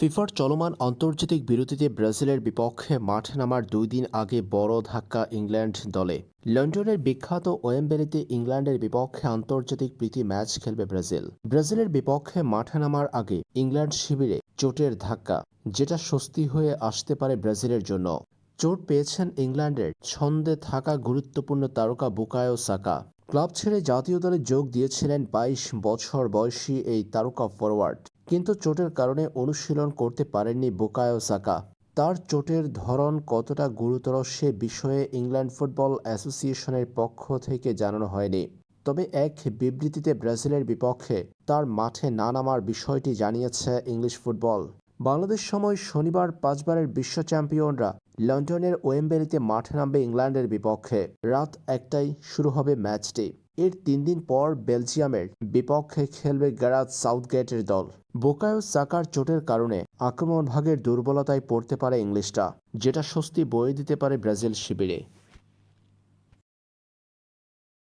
ফিফার চলমান আন্তর্জাতিক বিরতিতে ব্রাজিলের বিপক্ষে মাঠে নামার দুই দিন আগে বড় ধাক্কা ইংল্যান্ড দলে। লন্ডনের বিখ্যাত ওয়েম্বেলিতে ইংল্যান্ডের বিপক্ষে আন্তর্জাতিক প্রীতি ম্যাচ খেলবে ব্রাজিল। ব্রাজিলের বিপক্ষে মাঠে নামার আগে ইংল্যান্ড শিবিরে চোটের ধাক্কা, যেটা স্বস্তি হয়ে আসতে পারে ব্রাজিলের জন্য। চোট পেয়েছেন ইংল্যান্ডের ছন্দে থাকা গুরুত্বপূর্ণ তারকা বুকায়ো সাকা। ক্লাব ছেড়ে জাতীয় দলে যোগ দিয়েছিলেন বাইশ বছর বয়সী এই তারকা ফরওয়ার্ড কিন্তু চোটের কারণে অনুশীলন করতে পারেননি বুকায়ো সাকা। তার চোটের ধরন কতটা গুরুতর সে বিষয়ে ইংল্যান্ড ফুটবল অ্যাসোসিয়েশনের পক্ষ থেকে জানানো হয়নি। তবে এক বিবৃতিতে ব্রাজিলের বিপক্ষে তার মাঠে না নামার বিষয়টি জানিয়েছে ইংলিশ ফুটবল। বাংলাদেশ সময় শনিবার পাঁচবারের বিশ্ব চ্যাম্পিয়নরা লন্ডনের ওয়েম্বেলিতে মাঠে নামবে ইংল্যান্ডের বিপক্ষে। রাত একটাই শুরু হবে ম্যাচটি। এর তিন দিন পর বেলজিয়ামের বিপক্ষে খেলবে গ্যারাত সাউথগেটের দল। বোকায়ো সাকার চোটের কারণে আক্রমণ ভাগের দুর্বলতায় পড়তে পারে ইংলিশরা যেটা স্বস্তি বয়ে দিতে পারে ব্রাজিল শিবিরে।